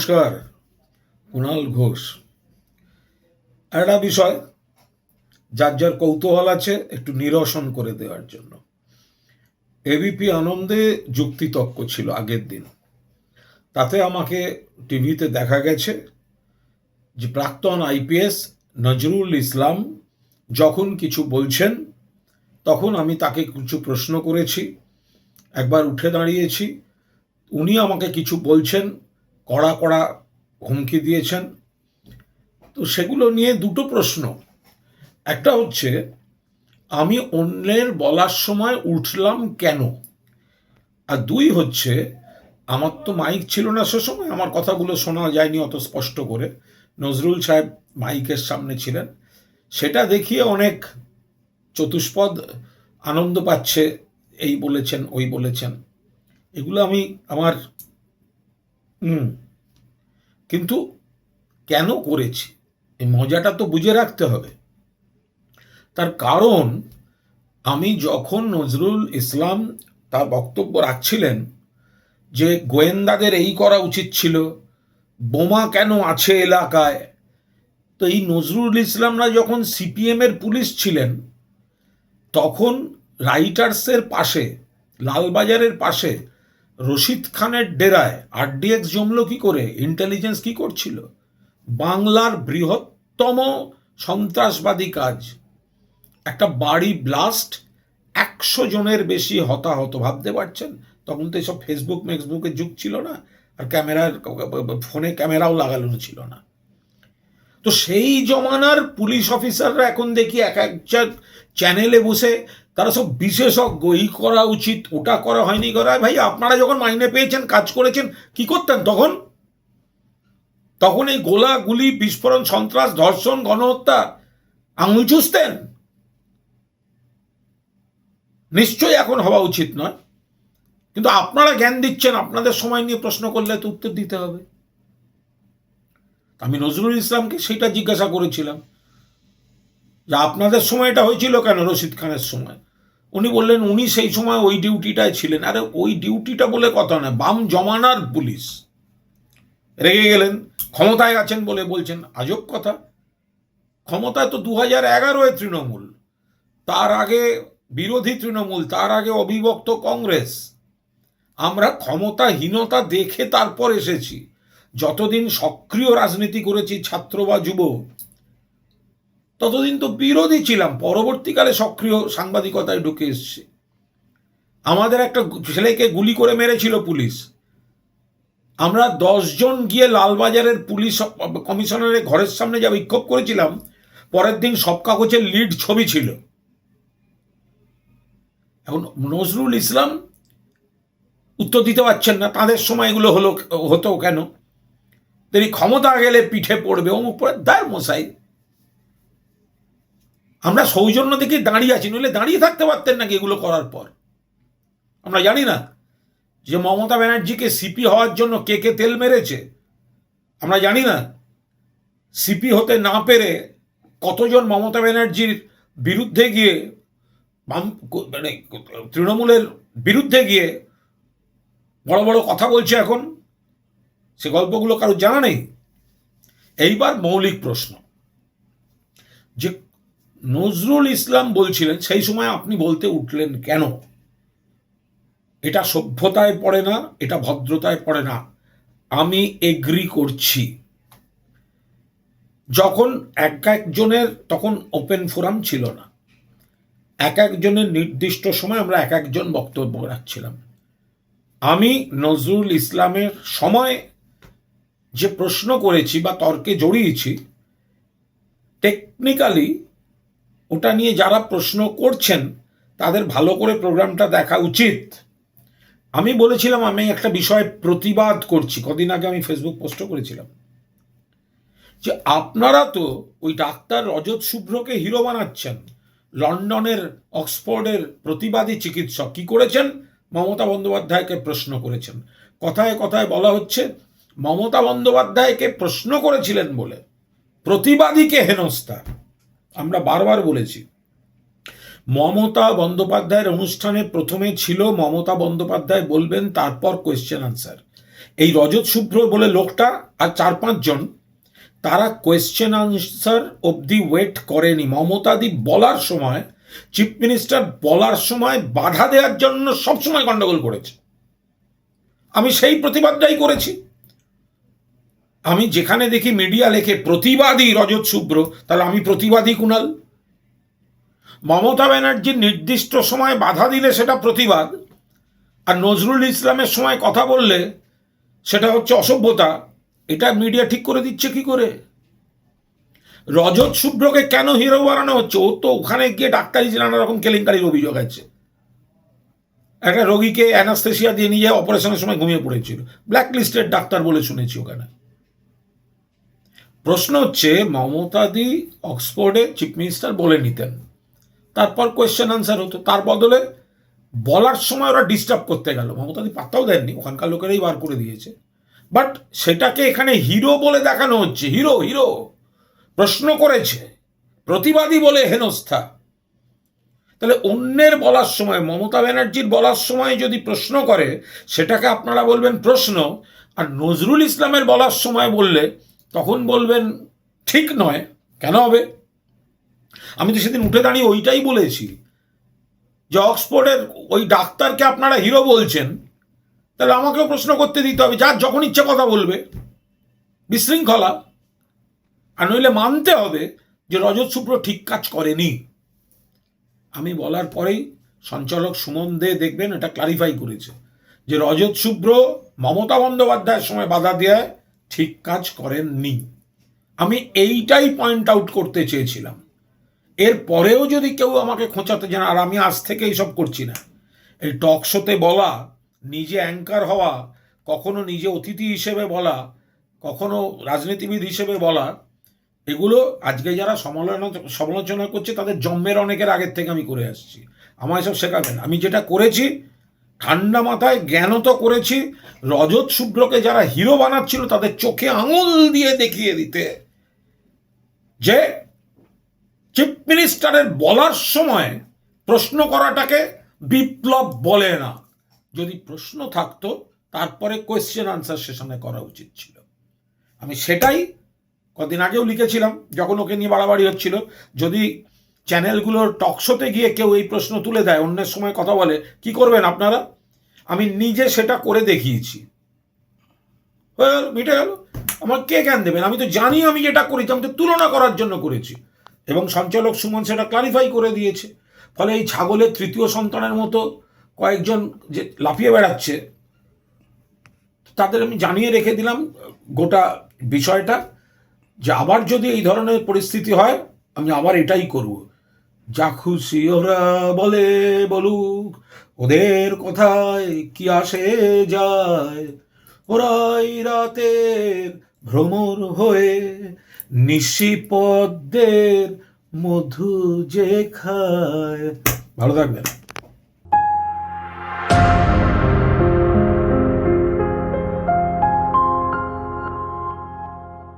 নমস্কার, কুণাল ঘোষ। একটা বিষয়, যার যার কৌতূহল আছে, একটু নিরসন করে দেওয়ার জন্য। এবিপি আনন্দে যুক্তিতক্ক ছিল আগের দিন। তাতে আমাকে টিভিতে দেখা গেছে যে প্রাক্তন আইপিএস নজরুল ইসলাম যখন কিছু বলছেন, তখন আমি তাকে কিছু প্রশ্ন করেছি, একবার উঠে দাঁড়িয়েছি, উনি আমাকে কিছু বলছেন কড়া কড়া হুমকি দিয়েছেন। তো সেগুলো নিয়ে দুটো প্রশ্ন। একটা হচ্ছে, আমি অন্যের বলার সময় উঠলাম কেন? আর দুই হচ্ছে, আমার তো মাইক ছিল না সে সময়, আমার কথাগুলো শোনা যায়নি অত স্পষ্ট করে। নজরুল সাহেব মাইকের সামনে ছিলেন। সেটা দেখিয়ে অনেক চতুষ্পদ আনন্দ পাচ্ছে, এই বলেছেন, ওই বলেছেন। এগুলো আমি আমার হুম। কিন্তু কেন করেছি? এই মজাটা তো বুঝে রাখতে হবে। তার কারণ, আমি যখন নজরুল ইসলাম তার বক্তব্য রাখছিলেন যে গোয়েন্দাদের এই করা উচিত ছিল, বোমা কেন আছে এলাকায়? তো এই নজরুল ইসলামরা যখন সিপিএমের পুলিশ ছিলেন, তখন রাইটার্সের পাশে, লালবাজারের পাশে রশিদ খানের ডেরায় আরডিএক্স জমল কি করে? ইন্টেলিজেন্স কি করছিল? বাংলার বৃহত্তম সন্ত্রাসবাদী কাজ। একটা বাড়ি ব্লাস্ট একশো জনের বেশি হতাহত ভাবতে পারছেন? তখন তো এসব ফেসবুক মেসবুকের যুগ ছিল না। আর ক্যামেরার, ফোনে ক্যামেরাও লাগানো ছিল না। তো সেই জমানার পুলিশ অফিসাররা এখন দেখি এক এক চ্যানেলে বসে তারা সব বিশেষজ্ঞ, এই করা উচিত, ওটা করা হয়নি করা। ভাই, আপনারা যখন মাইনে পেয়েছেন, কাজ করেছেন, কি করতেন তখন? তখন এই গোলা গুলি বিস্ফোরণ, সন্ত্রাস, ধর্ষণ, গণহত্যা, আঙুল চুষতেন? নিশ্চয়ই এখন হওয়া উচিত নয়। কিন্তু আপনারা জ্ঞান দিচ্ছেন, আপনাদের সময় নিয়ে প্রশ্ন করলে তো উত্তর দিতে হবে। আমি নজরুল ইসলামকে সেটা জিজ্ঞাসা করেছিলাম যে আপনাদের সময়টা হয়েছিল কেন রশিদ খানের সময়? উনি বললেন, উনি সেই সময় ওই ডিউটিটায় ছিলেন। আরে, ওই ডিউটিটা বলে কথা নয়, বাম জমানার পুলিশ রেগে গেলেন, ক্ষমতায় আছেন বলে বলছেন। আজব কথা। ক্ষমতায় তো দু হাজার এগারোয় তৃণমূল, তার আগে বিরোধী তৃণমূল, তার আগে অবিভক্ত কংগ্রেস। আমরা ক্ষমতাহীনতা দেখে তারপর এসেছি। যতদিন সক্রিয় রাজনীতি করেছি ছাত্র বা যুব, ততদিন তো বিরোধী ছিলাম। পরবর্তীকালে সক্রিয় সাংবাদিকতায় ঢুকে এসছে। আমাদের একটা ছেলেকে গুলি করে মেরেছিল পুলিশ। আমরা দশজন গিয়ে লালবাজারের পুলিশ কমিশনারের ঘরের সামনে যা বিক্ষোভ করেছিলাম, পরের দিন সব কাগজের লিড ছবি ছিল। এখন নজরুল ইসলাম উত্তর দিতে পারছেন না, তাদের সময় এগুলো হলো, হতো কেন? তিনি ক্ষমতা গেলে পিঠে পড়বে, অমুক পড়ে দায় মশাই। আমরা সৌজন্য দেখে দাঁড়িয়ে আছি, নইলে দাঁড়িয়ে থাকতে পারতেন নাকি এগুলো করার পর? আমরা জানি না। যে মমতা ব্যানার্জিকে সিপি হওয়ার জন্য কে কে তেল মেরেছে, আমরা জানি না। সিপি হতে না পেরে কতজন মমতা ব্যানার্জির বিরুদ্ধে গিয়ে মানে তৃণমূলের বিরুদ্ধে গিয়ে বড় বড় কথা বলছে এখন। সে গল্পগুলো কারও জানা নেই? এইবার মৌলিক প্রশ্ন। যে নজরুল ইসলাম বলছিলেন, সেই সময় আপনি বলতে উঠলেন কেন? এটা সভ্যতায় পড়ে না, এটা ভদ্রতায় পড়ে না। আমি এগ্রি করছি। যখন এক একজনের, তখন ওপেন ফোরাম ছিল না। এক একজনের নির্দিষ্ট সময় আমরা এক একজন বক্তব্য রাখছিলাম। আমি নজরুল ইসলামের সময় যে প্রশ্ন করেছি বা তর্কে জড়িয়েছি টেকনিক্যালি ওটা নিয়ে যারা প্রশ্ন করছেন, তাদের ভালো করে প্রোগ্রামটা দেখা উচিত। আমি বলেছিলাম, আমি একটা বিষয়ে প্রতিবাদ করছি, কদিন আগে আমি ফেসবুক পোস্টও করেছিলাম, যে আপনারা তো ওই ডাক্তার রজত শুভ্রকে হিরো বানাচ্ছেন, লন্ডনের, অক্সফোর্ডের প্রতিবাদী চিকিৎসক। কি করেছেন? মমতা বন্দ্যোপাধ্যায়কে প্রশ্ন করেছেন। কথায় কথায় বলা হচ্ছে মমতা বন্দ্যোপাধ্যায়কে প্রশ্ন করেছিলেন বলে প্রতিবাদীকে হেনস্থা? আমরা বারবার বলেছি। মমতা বন্দ্যোপাধ্যায়ের অনুষ্ঠানে প্রথমে ছিল, মমতা বন্দ্যোপাধ্যায় বলবেন, তারপর কোয়েশ্চেন আনসার এই রজত শুভ্র বলে লোকটা আর চার পাঁচজন তারা কোয়েশ্চেন আনসার অবধি ওয়েট করেনি। মমতাদি বলার সময় চিফ মিনিস্টার বলার সময় বাধা দেওয়ার জন্য সবসময় গন্ডগোল করেছে। আমি সেই প্রতিবাদটাই করেছি। আমি যেখানে দেখি মিডিয়া লেখে, প্রতিবাদী রজত শুভ্র তাহলে আমি প্রতিবাদী কুণাল মমতা ব্যানার্জির নির্দিষ্ট সময় বাধা দিলে সেটা প্রতিবাদ, আর নজরুল ইসলামের সময় কথা বললে সেটা হচ্ছে অসভ্যতা, এটা মিডিয়া ঠিক করে দিচ্ছে কি করে? রজত শুভ্রকে কেন হিরো বানানো হচ্ছে? ও তো ওখানে গিয়ে ডাক্তারি যে নানা রকম কেলেঙ্কারির অভিযোগ আছে। একটা রোগীকে অ্যানাস্থেসিয়া দিয়ে নিয়ে অপারেশনের সময় ঘুমিয়ে পড়েছিল। ব্ল্যাক লিস্টেড ডাক্তার বলে শুনেছি ওখানে। প্রশ্ন হচ্ছে, মমতাদি অক্সফোর্ডে চিফ মিনিস্টার বলে নিতেন। তারপর কোয়েশ্চেন আনসার হতো। তার বদলে বলার সময় ওরা ডিস্টার্ব করতে গেল। মমতাদি পাত্তাও দেননি, ওখানকার লোকেরাই বার করে দিয়েছে। বাট সেটাকে এখানে হিরো বলে দেখানো হচ্ছে। হিরো হিরো প্রশ্ন করেছে, প্রতিবাদী বলে হেনস্থা। তাহলে অন্যের বলার সময়, মমতা ব্যানার্জির বলার সময় যদি প্রশ্ন করে, সেটাকে আপনারা বলবেন প্রশ্ন, আর নজরুল ইসলামের বলার সময় বললে তখন বলবেন, ঠিক নয়, কেন হবে? আমি তো সেদিন উঠে দাঁড়িয়ে ওইটাই বলেছি। যে অক্সফোর্ডের ওই ডাক্তারকে আপনারা হিরো বলছেন, তাহলে আমাকেও প্রশ্ন করতে দিতে হবে, যার যখন ইচ্ছে কথা বলবে। বিশৃঙ্খলা। আর নইলে মানতে হবে যে রজত শুভ্র ঠিক কাজ করেনি। আমি বলার পরেই সঞ্চালক সুমন দে দেখবেন এটা ক্লারিফাই করেছে যে রজত শুভ্র মমতা বন্দ্যোপাধ্যায়ের সময় বাধা দেওয়ায় ঠিক কাজ করেননি। আমি এইটাই পয়েন্ট আউট করতে চেয়েছিলাম। এর পরেও যদি কেউ আমাকে খোঁচাতে জানে, আর আমি আজ থেকে এইসব করছি না। এই টক শোতে বলা, নিজে অ্যাঙ্কার হওয়া, কখনো নিজে অতিথি হিসেবে বলা, কখনো রাজনীতিবিদ হিসেবে বলা, এগুলো আজকে যারা সমালোচনা সমালোচনা করছে, তাদের জন্মের অনেকের আগের থেকে আমি করে আসছি। আমায় সব শেখাবেন। আমি যেটা করেছি ঠান্ডা মাথায় জ্ঞানত করেছি। রজত শুভ্রকে যারা হিরো বানাচ্ছিল, তাদের চোখে আঙুল দিয়ে দেখিয়ে দিতে। যে চিফ মিনিস্টারের বলার সময় প্রশ্ন করাটাকে বিপ্লব বলে না। যদি প্রশ্ন থাকতো, তারপরে কোয়েশ্চেন আনসার সেশনে করা উচিত ছিল। আমি সেটাই কদিন আগেও লিখেছিলাম, যখন ওকে নিয়ে বাড়াবাড়ি হচ্ছিল। যদি চ্যানেলগুলোর টকশোতে গিয়ে কেউ এই প্রশ্ন তুলে দেয়, অন্যের সময় কথা বলে, কি করবেন আপনারা? আমি নিজে সেটা করে দেখিয়েছি। হয়ে গেল, মিটে গেল। আমার কে জ্ঞান দেবেন? আমি তো জানি আমি যেটা করেছি, আমি তো তুলনা করার জন্য করেছি। এবং সঞ্চালক সুমন সেটা ক্লারিফাই করে দিয়েছে। ফলে এই ছাগলের তৃতীয় সন্তানের মতো কয়েকজন যে লাফিয়ে বেড়াচ্ছে, তাদের আমি জানিয়ে রেখে দিলাম গোটা বিষয়টা। যে আবার যদি এই ধরনের পরিস্থিতি হয়, আমি আবার এটাই করব। যা খুশি ওরা বলে বলুক, ওদের কথায় কি আসে যায়? ওরাই রাতের ভ্রমর হয়ে নিশিপদ্মের মধু যে খায়। ভালো থাকবেন।